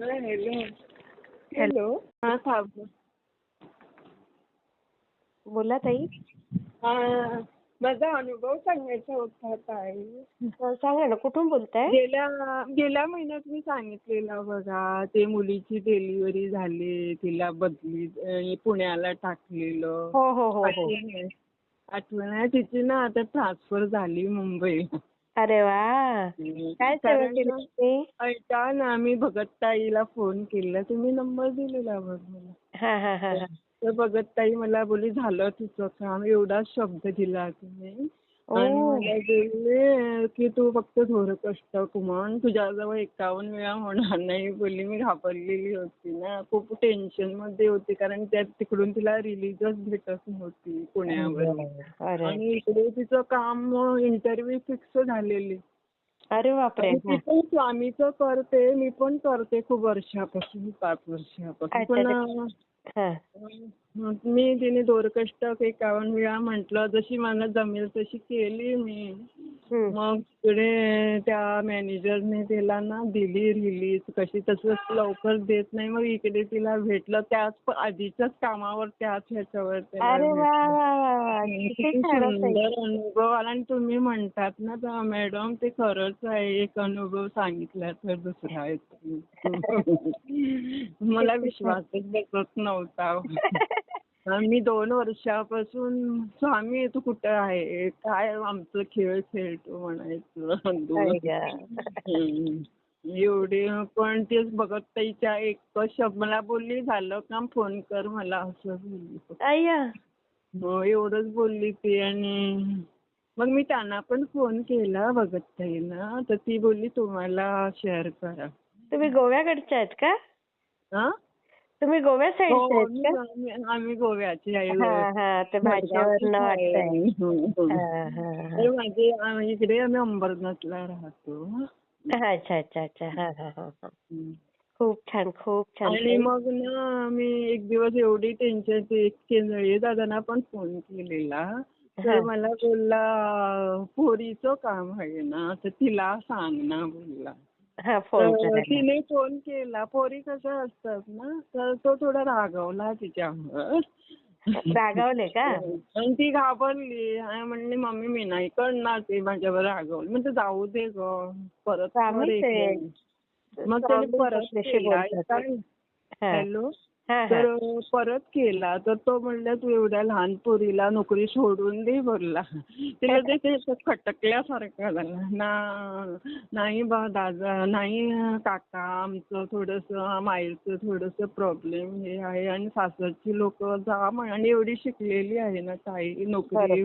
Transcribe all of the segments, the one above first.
Hello. Hello. हा थांब. बोला ताई. हा माझा अनुभव सांगायचा होता ताई. सांगा ना कुठून बोलताय? गेल्या गेल्या महिन्यात मी सांगितलेलं बघा ते मुलीची डिलिव्हरी झाली तिला बदली अं, पुण्याला टाकलेलं. हो हो हो हो. आठवण आहे आठवण आहे तिची ना आता ट्रान्सफर झाली मुंबईला. अरे वा. काय सेवा केली तुम्ही ऐका ना मी भगत ताईला फोन केला. तुम्ही नंबर दिलेला बघ मला. हा हा हा. तर भगत ताई मला बोली झालं तुझं काम. एवढाच शब्द दिला तुम्ही. आणि मला बोलले की तू फक्त थोडं कष्ट कुमण तुझ्याजवळ एकावन्न वेळा होणार नाही बोलली. मी घाबरलेली होती ना. खूप टेन्शनमध्ये होती कारण त्या तिकडून तिला रिलीजच भेटत नव्हती पुण्यावर. आणि इकडे तिचं काम इंटरव्ह्यू फिक्स झालेली. अरे बापरे. ती पण स्वामीचं करते मी पण करते खूप वर्षापासून पाच वर्षापासून. पण. मग मी तिने दोरकष्टक एकावन्न वेळा म्हटलं जशी मला जमेल तशी केली मी. मग तिकडे त्या मॅनेजरने तिला ना दिली रिलीज कशी तसं लवकर देत नाही मग इकडे तिला भेटलं. त्याच आधीच्याच कामावर त्याच ह्याच्यावर तिला अरे वा भेटलं. वा वा वा. किती किती छान ताई. सुंदर अनुभव. आला आणि तुम्ही म्हणतात ना तर मॅडम ते खरंच आहे. एक अनुभव सांगितला तर दुसरा येतो. मला विश्वासच बसत नव्हता. मी दोन वर्षापासून स्वामी तू कुठं आहे? काय आमचं खेळ खेळतो? म्हणायचं. एवढे पण तेच बघत ताईच्या एक शब्द मला बोलली झालं काम फोन कर मला असं बोलली. हो एवढंच बोलली ती आणि मग मी त्यांना पण फोन केला भगत ताईला तर ती बोलली तुम्हाला शेअर करा. तुम्ही गोव्याकडच्या आहेत का? हा तुम्ही गोव्या हो साईडच्या आहेत का आम्ही- गोव्याची आहे हा हा ते भाषेवरनं आहे. वाटतंय. हा, हा, हा. माझे आम्ही इकडे आम्ही अंबरनाथला राहतो अच्छा अच्छा अच्छा हा हा हा हा. खूप छान खूप छान आणि. मग ना मी एक दिवस एवढी टेन्शन ते केंद्रीय दादांना पण फोन केलेला तर हा. मला बोलला पोरीचं काम आहे ना तर तिला सांग ना बोलला हा तर तिने फोन केला. पोरी कशा असतात ना तर तो थोडा रागवला तिच्यावर. रागावले का? आणि ती घाबरली. आणि म्हणली मम्मी मी नाही करणार. ते माझ्यावर रागवली. म्हणजे जाऊ दे ग. परत. मग त्याने परत. हॅलो. तर परत केला. तर तो म्हणला तू एवढ्या लहान पोरीला नोकरी सोडून दे बोलला. तिला ते खटकल्यासारखं झालं. ना नाही बा दादा नाही काका आमचं थोडंसं माईचं थोडंसं प्रॉब्लेम हे आहे आणि सासरची लोक जा म्हण आणि एवढी शिकलेली आहे ना ताई नोकरी.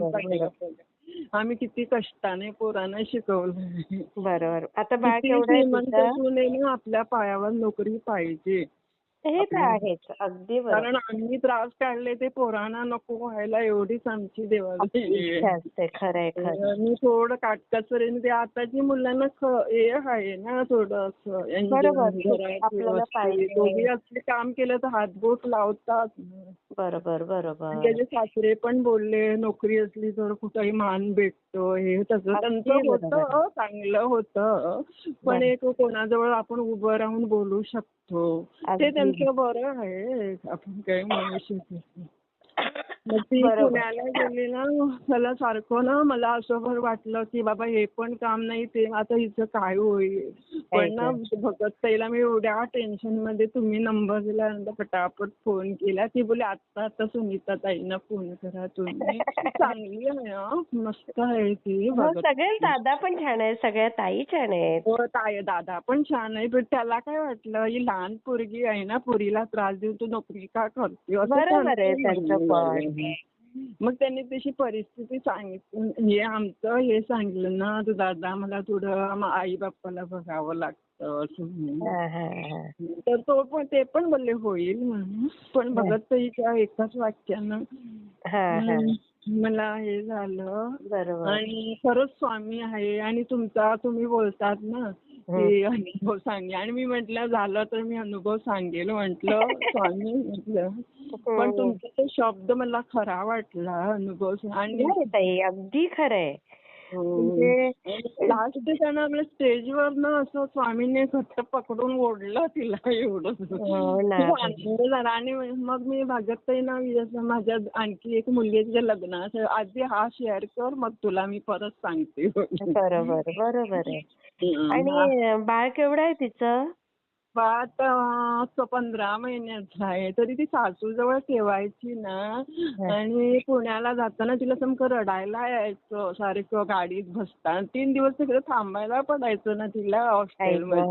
आम्ही किती कष्टाने पोरांना शिकवलं. बरोबर. आता आपल्या पायावर नोकरी पाहिजे. हे तर आहेच अगदी बरोबर कारण आम्ही त्रास काढले ते पोरांना नको व्हायला एवढीच आमची देवाची इच्छा असते खरंय खरं मी थोडं काटकसरीने ते आताची मुलांना हे आहे ना थोडं असं बरोबर. घरात आपल्याला व्यवस्थित. पाहिजे. दोघी असले काम केलं तर हातबोट लावतात बरोबर बरोबर त्याचे सासरे पण बोलले नोकरी असली तर कुठेही मान भेटतो हे तसं. होतं चांगलं होतं पण. एक कोणाजवळ आपण उभं राहून बोलू शकतो. ते त्यांचं बरं आहे आपण काही म्हणू शकत. मग ती. पुण्याला गेली ना मला सारखं ना मला असं वाटलं की बाबा हे पण काम नाही ते आता हिचं काय होईल? पण ना भगत ताईला मी एवढ्या टेन्शनमध्ये तुम्ही नंबर दिल्यानंतर पटापट फोन केला. ती बोले आता आता सुनीता ताईंना फोन करा तुम्ही. चांगली आहे. मस्त आहे ती हो, भगत सगळे दादा पण छान आहेत सगळ्या ताई छान आहेत. हो ताई दादा पण छान आहे पण त्याला काय वाटलं ही लहान पोरगी आहे ना पोरीला त्रास देऊ तू नोकरी का करते असं मग त्यांनी तशी परिस्थिती सांगितली हे आमचं हे सांगितलं ना तू दादा मला थोडं आई बाप्पाला बघावं लागतं असं म्हणून. हा, हा, हा. तर तो पण ते पण बोलले होईल म्हणून. पण बघत ताईच्या एकाच वाक्यानं मला हे झालं. बरोबर. आणि खरंच स्वामी आहे आणि तुमचा तुम्ही बोलतात ना की अनुभव सांगे. आणि मी म्हटलं झालं तर मी अनुभव सांगेल. म्हटलं स्वामी म्हटलं. पण तुमचा तो शब्द मला खरा वाटला अनुभव आणि अगदी खरंय म्हणजे लास्ट त्यानं आपल्या स्टेजवर ना असं स्वामींनी घट्ट पकडून ओढलं तिला एवढं हो. खूप आनंद झाला. आणि मग मी भागवताईना विचारलं, माझ्या आणखी एक मुलगी आहे तिच्या लग्नाचं आधी हा शेअर कर मग तुला मी परत सांगते. बरोबर बरोबर आहे. हं. आणि बाळ केवढं आहे तिचं? अं, पंधरा महिन्याचं आहे. तरी ती सासूजवळ ठेवायची ना. आणि पुण्याला जाताना तिला समकं रडायला यायचं. सारखं गाडीत बसताना. तीन दिवस तिकडे थांबायला पडायचं ना तिला हॉस्टेलमध्ये.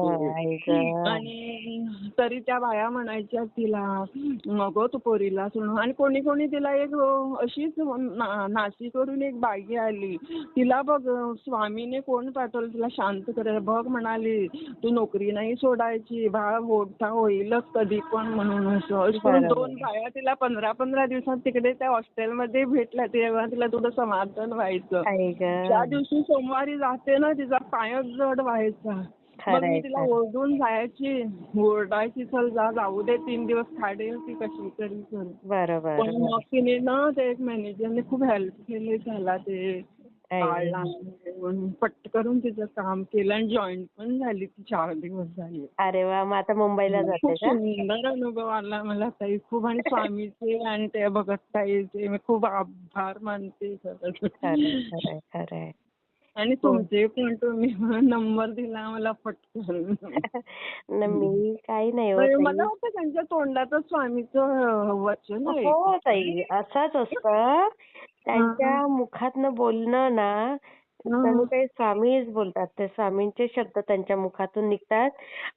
आणि तरी त्या बाया म्हणायच्या तिला मग तू पोरीला सोडून आणि कोणी कोणी तिला एक अशीच ना- नाशिकवरून एक बाई आली. तिला बघ स्वामीने कोण पाठवलं? तिला शांत करायला बघ म्हणाली. तू नोकरी नाही सोडायची. बाळ मोठा होईलच कधी पण म्हणून असं बरोबर. दोन बाया तिला पंधरा पंधरा दिवसात तिकडे त्या हॉस्टेलमध्ये भेटल्या तेव्हा तिला थोडं समाधान व्हायचं गं. दिवशी सोमवारी जाते ना तिचा पायच जड व्हायचा मग मी तिला. ओरडून जायची ओरडायची चल जा जाऊ दे तीन दिवस काढेल ती कशी तरी पण मग तिने ना ते एक मॅनेजरने खूप हेल्प केली त्याला ते पटकरून तिचं काम केलं आणि जॉईन पण झाली ती चार दिवस झाले. अरे वा मग आता मुंबईला जाते का? सुंदर अनुभव आला मला ताई. खूप आणि स्वामीचे आणि त्या भगत ताईचे मी खूप आभार मानते खरंच खरंय खरंय खरंय. आणि तुमचे पण तुम्ही नंबर दिला मला पटकन. न मी काही नाही हो तर ताई. मला वाटतं त्यांच्या तोंडातच स्वामीचं वचन आहे. हो ताई असंच असतं. त्यांच्या मुखातनं बोलणं ना जणू काही स्वामीच बोलतात. ते स्वामींचे शब्द त्यांच्या मुखातून निघतात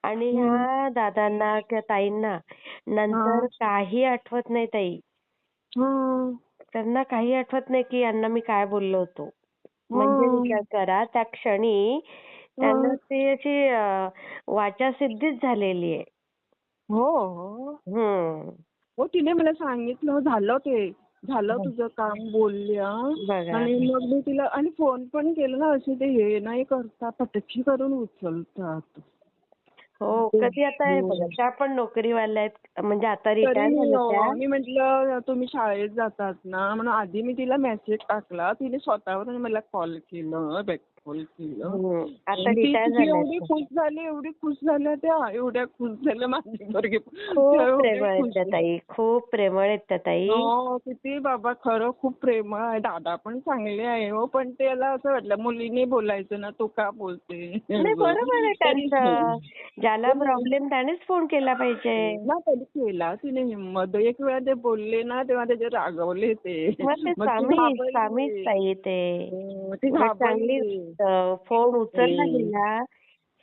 आणि ह्या दादांना किंवा ताईंना नंतर काही आठवत नाही ताई. हं. त्यांना काही आठवत नाही की यांना मी काय बोललो होतो. म्हणजे विचार करा त्या क्षणी त्यांना ती अशी अं, वाचासिद्धीच झालेली आहे. हो हो. हम्म हो तिने मला सांगितलं झालं ते. झालं तुझं काम बोलल्या. आणि मग मी तिला आणि फोन पण केला ना असे ते हे नाही करता पटकी करून उचलतात. हो कधी आता हे बघा त्या पण नोकरीवाल्या आहेत म्हणजे आता रिटायर झाल्या त्या. अं, मी म्हटलं तुम्ही शाळेत जातात ना? म्हणून आधी मी तिला मेसेज टाकला. तिने स्वतःवरून मला कॉल केलं बॅक कॉल केलं. हम्म. आता ती रिटायर तिची एवढी त्या. खुश झाली एवढी खुश झाल्या त्या एवढ्या खुश झाल्या माझी पोरगी खूप त्या एवढ्या प्रेमळ आहेत खुश त्या ताई खूप प्रेमळ आहेत त्या ताई. हो किती बाबा खरं खूप प्रेमळ आहे. दादा पण चांगले आहे हो पण त्याला असं वाटलं मुलीने बोलायचं ना तो का बोलते? नाही बरोबर आहे त्यांचं. ज्याला प्रॉब्लेम त्यानेच फोन केला पाहिजे ना केला तिने हिंमत एक वेळा ते बोलले ना तेव्हा त्याचे रागवले ते. स्वामीच ताई ते हो, चांगली. फोन उचलला. गेला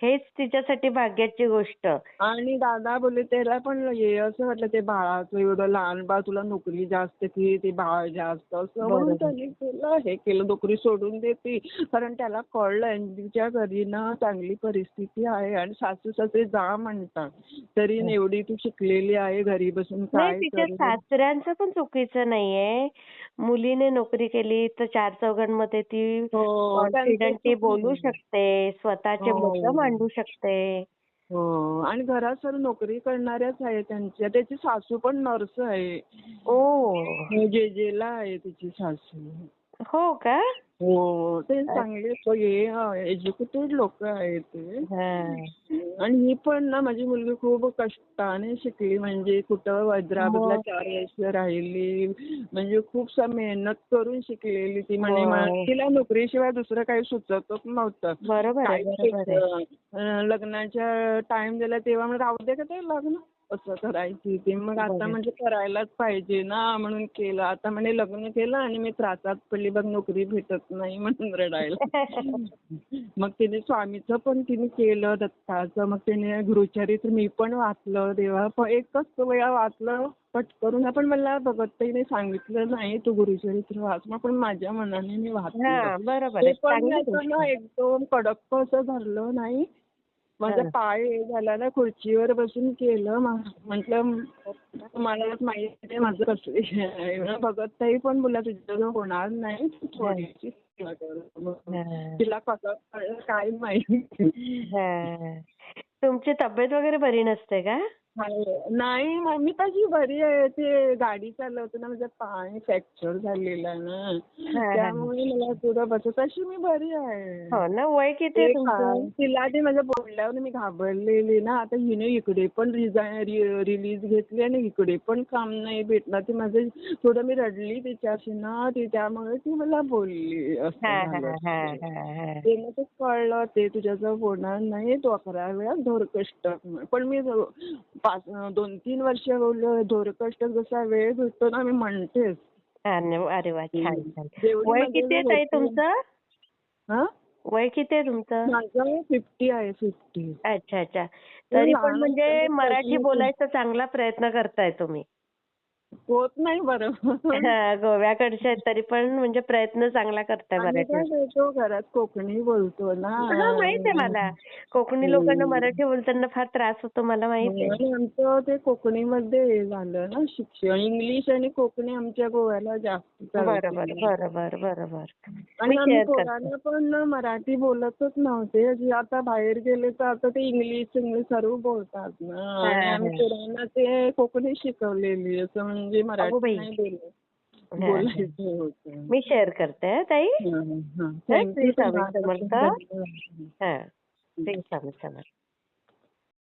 हेच तिच्यासाठी भाग्याची गोष्ट आणि दादा बोलले त्याला पण हे असं वाटलं ते बाळाचं एवढं लहान बाळ तुला नोकरी जास्त की ते बाळ जास्त असं म्हणून. त्याने केलं हे केलं नोकरी सोडून देते कारण त्याला कळलं अंजलीच्या घरी ना चांगली परिस्थिती आहे आणि सासू सासरे जा म्हणतात तरी एवढी तू शिकलेली आहे घरी बसून काय नाही तिच्या? सासऱ्यांचं पण चुकीचं नाहीये मुलीने नोकरी केली तर चार चौघांमध्ये ती हो, कॉन्फिडंटली त्यांचं बोलू. शकते स्वतःचे हो. मांडू शकते. हो आणि घरात सर नोकरी करणाऱ्याच आहे त्यांच्या त्याची सासू पण नर्स आहे. ओ. जे जेला आहे तिची सासू. हो का? हो. ते चांगले एज्युकेटेड लोक आहेत ते. आणि ही पण ना माझी मुलगी खूप कष्टाने शिकली म्हणजे कुठं हैदराबादला हो. चार वर्ष राहिली म्हणजे खूप सा मेहनत करून शिकलेली ती. म्हणे हो. तिला नोकरीशिवाय दुसरं काही सुचतच नव्हतं. बरोबर लग्नाच्या टाइम दिला तेव्हा राहू दे का ते लग्न? असं करायची ती मग आता. म्हणजे करायलाच पाहिजे ना म्हणून केलं. आता म्हणे लग्न केलं आणि मी त्रासात पडली. बघ नोकरी भेटत नाही म्हणून रडायला. मग तिने स्वामीचं पण तिने केलं दत्ताचं. मग तिने गुरुचरित्र मी पण वाचलं. तेव्हा पण एकच वेळा वाचलं पट करून पण मला भगत ताईने सांगितलं नाही तू गुरुचरित्र वाच. मग पण माझ्या मनाने मी वाचलं. बरोबर. एकदम कडक असं धरलं नाही. माझा. पाय हे झाला ना खुर्चीवर बसून केलं म्हटलं मला माहिती आहे माझं कसं ताई पण बोला तुझ्याजवळ होणार नाही थोडीशी. तिला कसं काय माहिती. तुमची तब्येत वगैरे बरी नसते का नाही मग मी तशी बरी आहे. ते गाडी चालवताना माझं पाय फ्रॅक्चर झालेलं ना. त्यामुळे मला बसत तशी मी बरी आहे. हो ना वय किती तिला ते माझ्या बोलल्यावर मी घाबरलेली ना. आता हिने इकडे पण रिलीज घेतली आणि इकडे पण काम नाही भेटणार. ते माझं थोडं मी रडली तिच्याशी ना. ती त्यामुळे ती मला बोलली असं ते. मग कळलं. ते तुझ्याजवळ होणार नाही. तो अकरा वेळा धोरकष्ट पण मी पाच दोन तीन वर्ष धोरकष्ट जसा वेळ भेटतो ना मी म्हणतेच. अरे अरे वा छान छान. वय किती आहे ताई तुमचं? वय किती आहे तुमचं? माझं फिफ्टी आहे फिफ्टी. अच्छा अच्छा. तरी पण म्हणजे मराठी बोलायचा चांगला प्रयत्न करताय तुम्ही. होत नाही बरं. हा, गोव्याकडचे आहेत तरी पण म्हणजे प्रयत्न चांगला करताय आम्ही काय मराठी बोलतो घरात कोकणी बोलतो ना. हा माहीत आहे मला. कोकणी लोकांना मराठी बोलताना फार त्रास होतो मला माहीत आहे. आणि आमचं ते कोकणीमध्ये हे झालं ना शिक्षण. इंग्लिश आणि कोकणी आमच्या गोव्याला जास्त चालते. बरोबर बरोबर बरोबर. आणि आम्ही पोरांना पण मराठी बोलतच नव्हते. जे आता बाहेर गेले तर आता ते इंग्लिश इंग्लिश सर्व बोलतात ना. आणि हा, आम्ही हा. पोरांना ते कोकणी शिकवलेली असं म्हणजे मराठी. नाही बोलत. मी शेअर करते ताई. श्री स्वामी. समर्थ. श्री स्वामी समर्थ.